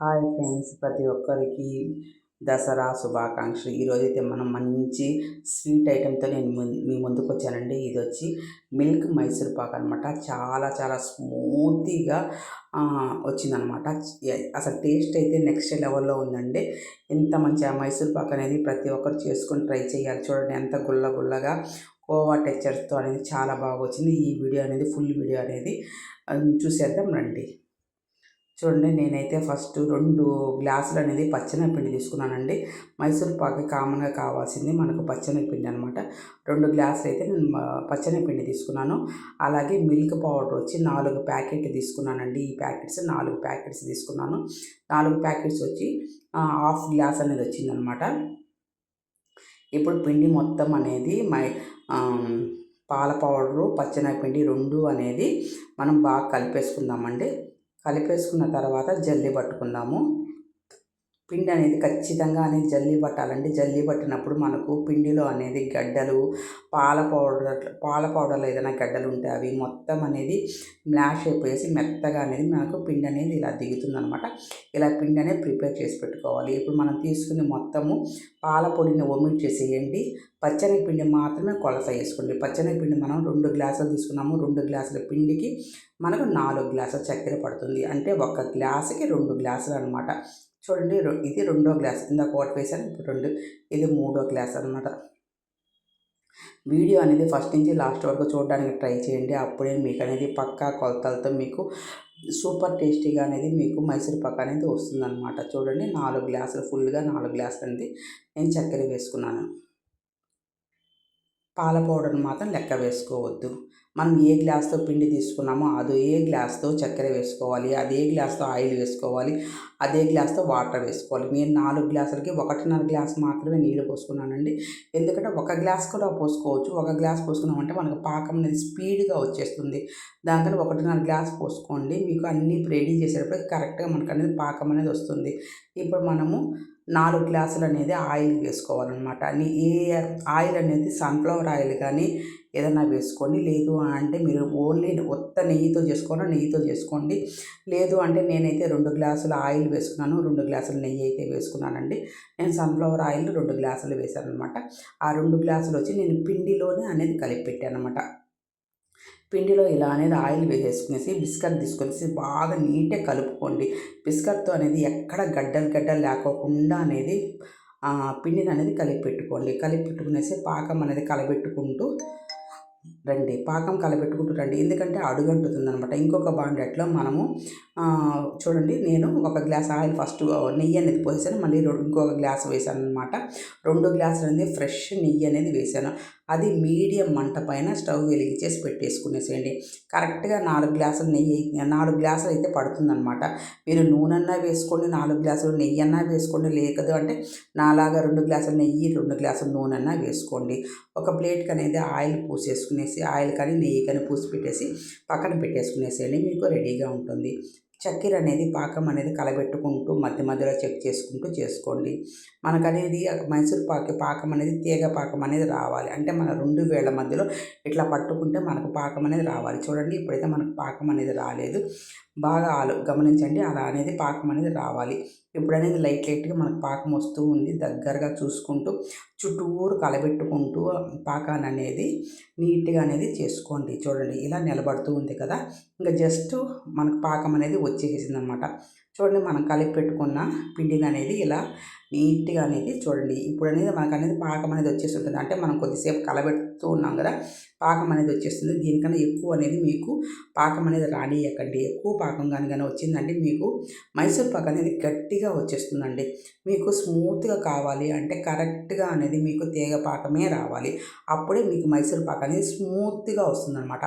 Hi friends ప్రతి ఒక్కరికి దసరా శుభాకాంక్షలు. ఈరోజు అయితే మనం మంచి స్వీట్ ఐటెంతో నేను మీ ముందుకు వచ్చానండి. ఇది వచ్చి మిల్క్ మైసూర్ పాక్ అనమాట చాలా చాలా స్మూతీగా వచ్చిందనమాట అసలు టేస్ట్ అయితే నెక్స్ట్ లెవెల్లో ఉందండి. ఎంత మంచి ఆ మైసూర్ పాక్ అనేది ప్రతి ఒక్కరు చేసుకొని ట్రై చేయాలి. చూడండి ఎంత గుల్ల గుల్లగా కోవా టెక్చర్తో అనేది చాలా బాగా వచ్చింది. ఈ వీడియో అనేది ఫుల్ వీడియో అనేది చూసేద్దాం రండి. చూడండి నేనైతే ఫస్ట్ రెండు గ్లాసులు అనేది పచ్చనపిండి తీసుకున్నానండి. మైసూర్ పాకి కామన్గా కావాల్సింది మనకు పచ్చనపిండి అనమాట రెండు గ్లాసులు అయితే నేను పచ్చనపిండి తీసుకున్నాను. అలాగే మిల్క్ పౌడర్ వచ్చి నాలుగు ప్యాకెట్లు తీసుకున్నానండి. ఈ ప్యాకెట్స్ నాలుగు ప్యాకెట్స్ తీసుకున్నాను. నాలుగు ప్యాకెట్స్ వచ్చి హాఫ్ గ్లాస్ అనేది వచ్చిందనమాట ఇప్పుడు పిండి మొత్తం అనేది మై పాల పౌడరు పచ్చనపిండి రెండు అనేది మనం బాగా కలిపేసుకుందామండి. కలిపేసుకున్న తర్వాత జల్లి పట్టుకుందాము. పిండి అనేది ఖచ్చితంగా అనేది జల్లి పట్టాలండి. జల్లి పట్టినప్పుడు మనకు పిండిలో అనేది గడ్డలు పాల పౌడర్ పాల పౌడర్లో ఏదైనా గడ్డలు ఉంటే అవి మొత్తం అనేది మ్లాష్ అయిపోయేసి మెత్తగా అనేది మనకు పిండి అనేది ఇలా దిగుతుంది అనమాట ఇలా పిండి అనేది ప్రిపేర్ చేసి పెట్టుకోవాలి. ఇప్పుడు మనం తీసుకుని మొత్తము పాల పొడిని ఒమిట్ చేసేయండి. పచ్చని పిండి మాత్రమే కొలత వేసుకోండి. పచ్చని పిండి మనం రెండు గ్లాసులు తీసుకున్నాము. రెండు గ్లాసుల పిండికి మనకు నాలుగు గ్లాసుల చక్కెర పడుతుంది. అంటే ఒక గ్లాసుకి రెండు గ్లాసులు అనమాట చూడండి ఇది రెండో గ్లాస్. ఇందాక ఒకటి వేసాను ఇప్పుడు రెండు. ఇది మూడో గ్లాస్ అనమాట వీడియో అనేది ఫస్ట్ నుంచి లాస్ట్ వరకు చూడడానికి ట్రై చేయండి. అప్పుడే మీకు అనేది పక్కా కొలతలతో మీకు సూపర్ టేస్టీగా అనేది మీకు మైసూర్ పక్క అనేది వస్తుందన్నమాట. చూడండి నాలుగు గ్లాసులు ఫుల్గా నాలుగు గ్లాసులు అనేది నేను చక్కెర వేసుకున్నాను. పాల పౌడర్ని మాత్రం లెక్క వేసుకోవద్దు. మనం ఏ గ్లాస్తో పిండి తీసుకున్నామో అదే గ్లాస్తో చక్కెర వేసుకోవాలి అదే గ్లాస్తో ఆయిల్ వేసుకోవాలి అదే గ్లాస్తో వాటర్ వేసుకోవాలి. నేను నాలుగు గ్లాసులకి ఒకటిన్నర గ్లాస్ మాత్రమే నీళ్ళు పోసుకున్నానండి. ఎందుకంటే ఒక గ్లాస్ కూడా పోసుకోవచ్చు. ఒక గ్లాస్ పోసుకున్నామంటే మనకు పాకం అనేది స్పీడ్గా వచ్చేస్తుంది. దానికని ఒకటిన్నర గ్లాస్ పోసుకోండి. మీకు అన్నీ రెడీ చేసేటప్పుడు కరెక్ట్గా మనకు అనేది పాకం అనేది వస్తుంది. ఇప్పుడు మనము నాలుగు గ్లాసులు అనేది ఆయిల్ వేసుకోవాలన్నమాట. ఏ ఆయిల్ అనేది సన్ఫ్లవర్ ఆయిల్ కానీ ఏదైనా వేసుకోండి. లేదు అంటే మీరు ఓన్లీ ఒత్త నెయ్యితో చేసుకోవాలో? నెయ్యితో చేసుకోండి. లేదు అంటే నేనైతే రెండు గ్లాసుల ఆయిల్ వేసుకున్నాను. రెండు గ్లాసుల నెయ్యి అయితే వేసుకున్నానండి. నేను సన్ఫ్లవర్ ఆయిల్ రెండు గ్లాసులు వేసాను అనమాట ఆ రెండు గ్లాసులు వచ్చి నేను పిండిలోనే అనేది కలిపి పెట్టాను అనమాట పిండిలో ఇలా అనేది ఆయిల్ వేసేసుకునేసి బిస్కెట్ తీసుకొని బాగా నీట్గా కలుపుకోండి. బిస్కెట్తో అనేది ఎక్కడ గడ్డలు గడ్డలు లేకోకుండా అనేది పిండిని అనేది కలిపి పెట్టుకోండి కలిపి పెట్టుకునేసి పాకం అనేది కలబెట్టుకుంటూ రండి. పాకం కలబెట్టుకుంటూ రండి. ఎందుకంటే అడుగంటుతుంది అనమాట ఇంకొక బాండెట్లో మనము చూడండి నేను ఒక గ్లాస్ ఆయిల్ ఫస్ట్ నెయ్యి అనేది పోసాను మళ్ళీ ఇంకొక గ్లాస్ వేసాను అనమాట రెండు గ్లాసులు అనేది ఫ్రెష్ నెయ్యి అనేది వేసాను. అది మీడియం మంట పైన స్టవ్ వెలిగించేసి పెట్టేసుకునేసేయండి. కరెక్ట్గా నాలుగు గ్లాసులు నెయ్యి నాలుగు గ్లాసులు అయితే పడుతుందనమాట మీరు నూనెన్నా వేసుకోండి నాలుగు గ్లాసులు నెయ్యి అన్నా వేసుకోండి. లేకదు అంటే నాలాగా రెండు గ్లాసులు నెయ్యి రెండు గ్లాసులు నూనెన్నా వేసుకోండి. ఒక ప్లేట్కి అనేది ఆయిల్ పూసేసుకునేసి ఆయిల్ కానీ నెయ్యి కానీ పూసి పెట్టేసి పక్కన పెట్టేసుకునేసేయండి. మీకు రెడీగా ఉంటుంది. చక్కెర అనేది పాకం అనేది కలబెట్టుకుంటూ మధ్య మధ్యలో చెక్ చేసుకుంటూ చేసుకోండి. మనకనేది మైసూర్ పాక పాకం అనేది తీగ పాకం అనేది రావాలి. అంటే మన రెండు వేళ్ళ మధ్యలో ఇట్లా పట్టుకుంటే మనకు పాకం అనేది రావాలి. చూడండి ఇప్పుడైతే మనకు పాకం అనేది రాలేదు. బాగా ఆలు గమనించండి అలా అనేది పాకం అనేది రావాలి. ఇప్పుడు అనేది లైట్ లైట్గా మనకు పాకం వస్తూ ఉంది. దగ్గరగా చూసుకుంటూ చుట్టూరు కలబెట్టుకుంటూ పాకాన్ని అనేది నీట్గా అనేది చేసుకోండి. చూడండి ఇలా నిలబడుతూ ఉంది కదా. ఇంకా జస్ట్ మనకు పాకం అనేది వచ్చేసింది అనమాట చూడండి మనం కలిపి పెట్టుకున్న పిండిని అనేది ఇలా నీట్గా అనేది చూడండి. ఇప్పుడు అనేది మనకు అనేది పాకం అనేది వచ్చేస్తుంటుంది. అంటే మనం కొద్దిసేపు కలబెడుతూ ఉన్నాం కదా పాకం అనేది వచ్చేస్తుంది. దీనికన్నా ఎక్కువ అనేది మీకు పాకం అనేది రానియకండి ఎక్కువ పాకం కానీ కానీ వచ్చిందంటే మీకు మైసూర్ పాక అనేది గట్టిగా వచ్చేస్తుందండి. మీకు స్మూత్గా కావాలి అంటే కరెక్ట్గా అనేది మీకు తీగ పాకమే రావాలి. అప్పుడే మీకు మైసూర్ పాక అనేది స్మూత్గా వస్తుందన్నమాట.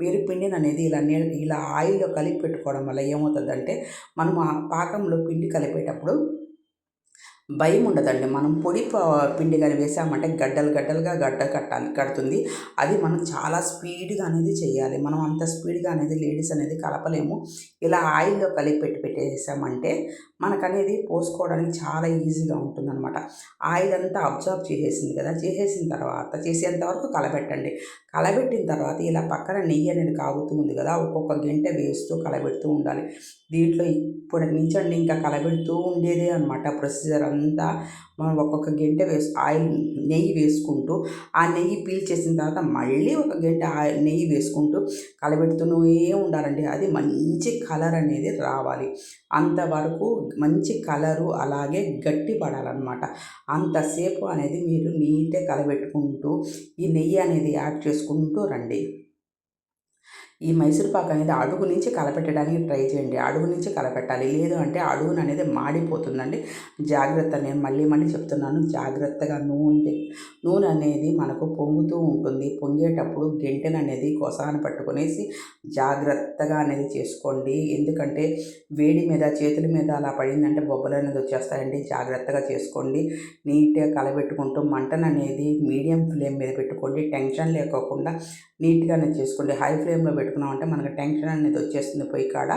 మీరు పిండిని అనేది ఇలా ఇలా ఆయిల్లో కలిపి పెట్టుకోవడం వల్ల ఏమవుతుందంటే మనం ఆ పాకంలో పిండి కలిపేటప్పుడు భయం ఉండదండి. మనం పొడి పిండి కానీ వేసామంటే గడ్డలు గడ్డలుగా గడ్డ కట్టాలి కడుతుంది. అది మనం చాలా స్పీడ్గా అనేది చేయాలి. మనం అంత స్పీడ్గా అనేది లేడీస్ అనేది కలపలేము. ఇలా ఆయిల్లో కలిపి పెట్టి పెట్టేసామంటే మనకనేది పోసుకోవడానికి చాలా ఈజీగా ఉంటుందన్నమాట. ఆయిల్ అంతా అబ్జర్వ్ చేసేసింది కదా చేసేసిన తర్వాత చేసేంత వరకు కలబెట్టండి. కలబెట్టిన తర్వాత ఇలా పక్కన నెయ్యి అనేది కాగుతూ ఉంది కదా ఒక్కొక్క గంట వేస్తూ కలబెడుతూ ఉండాలి. దీంట్లో ఇప్పుడు నుంచండి ఇంకా కలబెడుతూ ఉండేదే అనమాట ప్రొసీజర్ అంతా మనం ఒక్కొక్క గంట వేసు ఆయిల్ నెయ్యి వేసుకుంటూ ఆ నెయ్యి పీల్చేసిన తర్వాత మళ్ళీ ఒక గంట ఆయిల్ నెయ్యి వేసుకుంటూ కలబెడుతూనే ఉండాలండి. అది మంచి కలర్ అనేది రావాలి. అంతవరకు మంచి కలరు అలాగే గట్టి పడాలన్నమాట. అంతసేపు అనేది మీరు నీట్గా కలబెట్టుకుంటూ ఈ నెయ్యి అనేది యాడ్ చేసుకుంటూ రండి. ఈ మైసూర్ పాక్ అనేది అడుగు నుంచి కలపెట్టడానికి ట్రై చేయండి. అడుగు నుంచి కలపెట్టాలి. లేదు అంటే అడుగును అనేది మాడిపోతుందండి. జాగ్రత్త నేను మళ్ళీ మళ్ళీ చెప్తున్నాను. జాగ్రత్తగా నూనె నూనె అనేది మనకు పొంగుతూ ఉంటుంది. పొంగేటప్పుడు గెంటెను అనేది కొసాన పట్టుకునేసి జాగ్రత్తగా అనేది చేసుకోండి. ఎందుకంటే వేడి మీద చేతుల మీద అలా పడిందంటే బొబ్బలు అనేది వచ్చేస్తాయండి. జాగ్రత్తగా చేసుకోండి. నీట్గా కలబెట్టుకుంటూ మంటను అనేది మీడియం ఫ్లేమ్ మీద పెట్టుకోండి. టెన్షన్ లేకోకుండా నీట్గానే చేసుకోండి. హై ఫ్లేమ్లో పెట్టుకున్నామంటే మనకు టెన్షన్ అనేది వచ్చేస్తుంది పొయ్యి కాడ.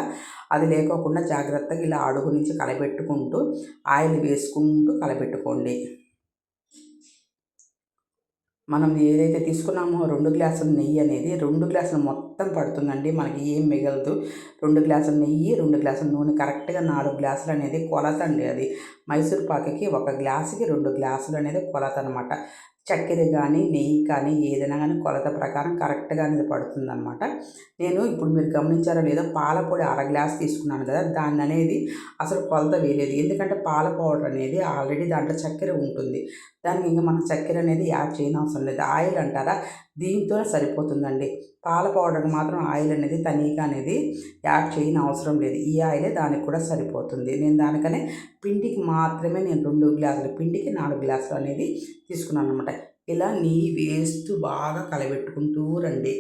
అది లేకోకుండా జాగ్రత్తగా ఇలా అడుగు నుంచి కలబెట్టుకుంటూ ఆయిల్ వేసుకుంటూ కలబెట్టుకోండి. మనం ఏదైతే తీసుకున్నామో రెండు గ్లాసుల నెయ్యి అనేది రెండు గ్లాసులు మొత్తం పడుతుందండి. మనకి ఏం మిగలదు. రెండు గ్లాసుల నెయ్యి రెండు గ్లాసుల నూనె కరెక్ట్గా నాలుగు గ్లాసులు అనేది కొలత అండి అది. మైసూర్ పాకకి ఒక గ్లాసుకి రెండు గ్లాసులు అనేది కొలత అనమాట చక్కెర కానీ నెయ్యి కానీ ఏదైనా కానీ కొలత ప్రకారం కరెక్ట్గా అనేది పడుతుందన్నమాట. నేను ఇప్పుడు మీరు గమనించారో లేదో పాల పొడి అర గ్లాస్ తీసుకున్నాను కదా దాన్ని అనేది అసలు కొలత వేయలేదు. ఎందుకంటే పాల పౌడర్ అనేది ఆల్రెడీ దాంట్లో చక్కెర ఉంటుంది. దానికి ఇంకా మనం చక్కెర అనేది యాడ్ చేయని అవసరం లేదు. ఆయిల్ అంటారా? దీంతోనే సరిపోతుందండి. పాల పౌడర్కి మాత్రం ఆయిల్ అనేది తనీగా అనేది యాడ్ చేయని అవసరం లేదు. ఈ ఆయిలే దానికి కూడా సరిపోతుంది. నేను దానికనే పిండికి మాత్రమే నేను రెండు గ్లాసులు పిండికి నాలుగు గ్లాసులు అనేది తీసుకున్నాను అనమాట ఇలా నెయ్యి వేస్తూ బాగా కలబెట్టుకుంటూ రండి.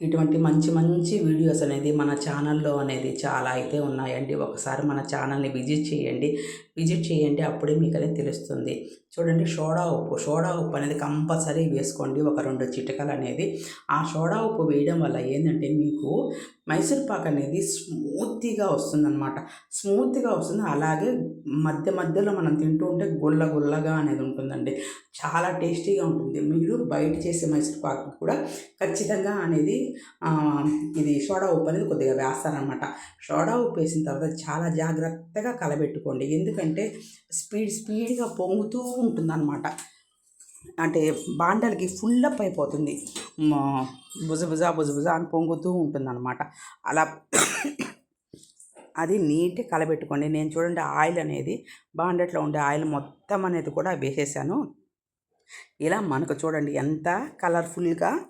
ఇటువంటి మంచి మంచి వీడియోస్ అనేది మన ఛానల్లో అనేది చాలా అయితే ఉన్నాయండి. ఒకసారి మన ఛానల్ని విజిట్ చేయండి. విజిట్ చేయండి అప్పుడే మీకు అనేది తెలుస్తుంది. చూడండి సోడా ఉప్పు. సోడా ఉప్పు అనేది కంపల్సరీ వేసుకోండి ఒక రెండు చిటకలు అనేది. ఆ సోడా ఉప్పు వేయడం వల్ల ఏంటంటే మీకు మైసూర్ పాక్ అనేది స్మూత్గా వస్తుందన్నమాట. స్మూత్గా వస్తుంది. అలాగే మధ్య మధ్యలో మనం తింటూ ఉంటే గుల్ల గుల్లగా అనేది ఉంటుందండి. చాలా టేస్టీగా ఉంటుంది. మీరు బయట చేసే మైసూర్ పాక్ కూడా ఖచ్చితంగా అనేది ఇది సోడా ఉప్పు అనేది కొద్దిగా వేస్తారనమాట సోడా ఉప్పు వేసిన తర్వాత చాలా జాగ్రత్తగా కలబెట్టుకోండి. ఎందుకంటే అంటే స్పీడ్ స్పీడ్గా పొంగుతూ ఉంటుందన్నమాట. అంటే బాండలకి ఫుల్ అప్ అయిపోతుంది. మ- బుజ బుజ బుజ బుజ అని పొంగుతూ ఉంటుందన్నమాట. అలా అది నీట్గా కలబెట్టుకోండి. నేను చూడండి ఆయిల్ అనేది బాండెట్లో ఉండే ఆయిల్ మొత్తం అనేది కూడా వేసేసాను. ఇలా మనకు చూడండి ఎంత కలర్ఫుల్గా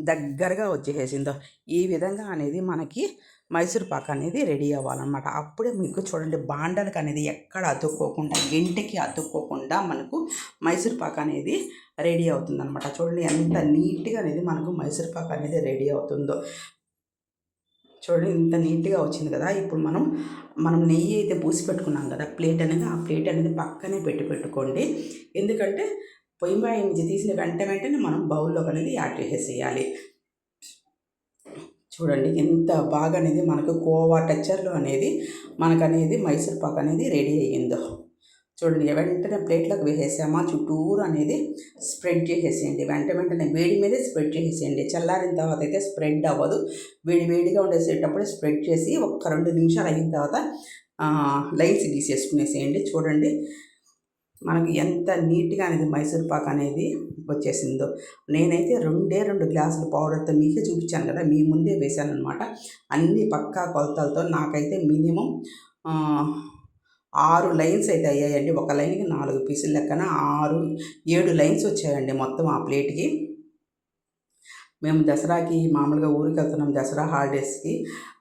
దగ్గరగా వచ్చేసిందో ఈ విధంగా అనేది మనకి మైసూర్ పాక్ అనేది రెడీ అవ్వాలన్నమాట. అప్పుడే మీకు చూడండి బాండలకి అనేది ఎక్కడ అతుక్కోకుండా ఇంటికి అతుక్కోకుండా మనకు మైసూర్ పాక్ అనేది రెడీ అవుతుందన్నమాట. చూడండి ఎంత నీట్గా అనేది మనకు మైసూర్ పాక్ అనేది రెడీ అవుతుందో. చూడండి ఇంత నీట్గా వచ్చింది కదా. ఇప్పుడు మనం మనం నెయ్యి అయితే పూసి పెట్టుకున్నాం కదా ప్లేట్ అనేది ఆ ప్లేట్ అనేది పక్కనే పెట్టి పెట్టుకోండి. ఎందుకంటే పొయ్యి మీద నుంచి తీసిన వెంట వెంటనే మనం బౌల్లోకి అనేది యాడ్ చేసేసేయాలి. చూడండి ఎంత బాగా అనేది మనకు కోవా టెక్చర్లో అనేది మనకు అనేది మైసూర్ పాక్ అనేది రెడీ అయ్యిందో. చూడండి వెంటనే ప్లేట్లోకి వేసేసామా? చుట్టూరు అనేది స్ప్రెడ్ చేసేసేయండి వెంట వెంటనే వేడి మీదే స్ప్రెడ్ చేసేసేయండి చల్లారిన తర్వాత అయితే స్ప్రెడ్ అవ్వదు. వేడి వేడిగా ఉండేసేటప్పుడు స్ప్రెడ్ చేసి ఒక రెండు నిమిషాలు అయిన తర్వాత లైన్స్ గీసేసుకునేసేయండి. చూడండి మనకు ఎంత నీట్గా అనేది మైసూర్ పాక్ అనేది వచ్చేసిందో. నేనైతే రెండే రెండు గ్లాసులు పౌడర్తో మీకే చూపించాను కదా మీ ముందే వేశాను అనమాట అన్ని పక్కా కొలతలతో నాకైతే మినిమం ఆరు లైన్స్ అయితే అయ్యాయండి. ఒక లైన్కి నాలుగు పీసులు లెక్కన ఆరు ఏడు లైన్స్ వచ్చాయండి మొత్తం ఆ ప్లేట్కి. మేము దసరాకి మామూలుగా ఊరికి వెళ్తున్నాం దసరా హాలిడేస్కి.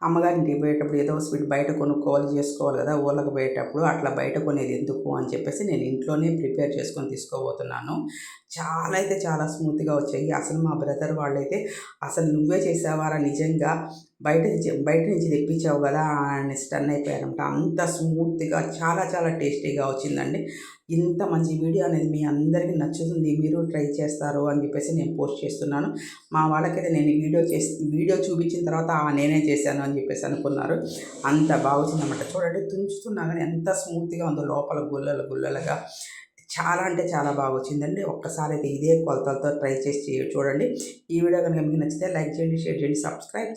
అమ్మగారింటికి పోయేటప్పుడు ఏదో స్వీట్ బయట కొనుక్కోవాలి చేసుకోవాలి కదా ఊళ్ళకి పోయేటప్పుడు అట్లా బయట కొనేది ఎందుకు అని చెప్పేసి నేను ఇంట్లోనే ప్రిపేర్ చేసుకొని తీసుకోబోతున్నాను. చాలా అయితే చాలా స్మూత్గా వచ్చాయి. అసలు మా బ్రదర్ వాళ్ళైతే అసలు నువ్వే చేసావారా నిజంగా? బయట నుంచి బయట నుంచి తెప్పించావు కదా అని స్టన్ అయిపోయారనమాట అంత స్మూత్గా చాలా చాలా టేస్టీగా వచ్చిందండి. ఇంత మంచి వీడియో అనేది మీ అందరికీ నచ్చుతుంది మీరు ట్రై చేస్తారు అని చెప్పేసి నేను పోస్ట్ చేస్తున్నాను. మా వాళ్ళకైతే నేను వీడియో చేసి వీడియో చూపించిన తర్వాత నేనే చేశాను అని చెప్పేసి అనుకున్నారు. అంత బాగా వచ్చిందన్నమాట చూడండి తుంచుతున్నా కానీ ఎంత స్మూత్గా ఉందో లోపల గుల్లలు గుల్లలుగా. చాలా అంటే చాలా బాగా వచ్చిందండి ఒక్కసారి అయితే ఇదే కొలతలతో ట్రై చేసి చూడండి. ఈ వీడియో కనుక మీకు నచ్చితే లైక్ చేయండి షేర్ చేయండి సబ్స్క్రైబ్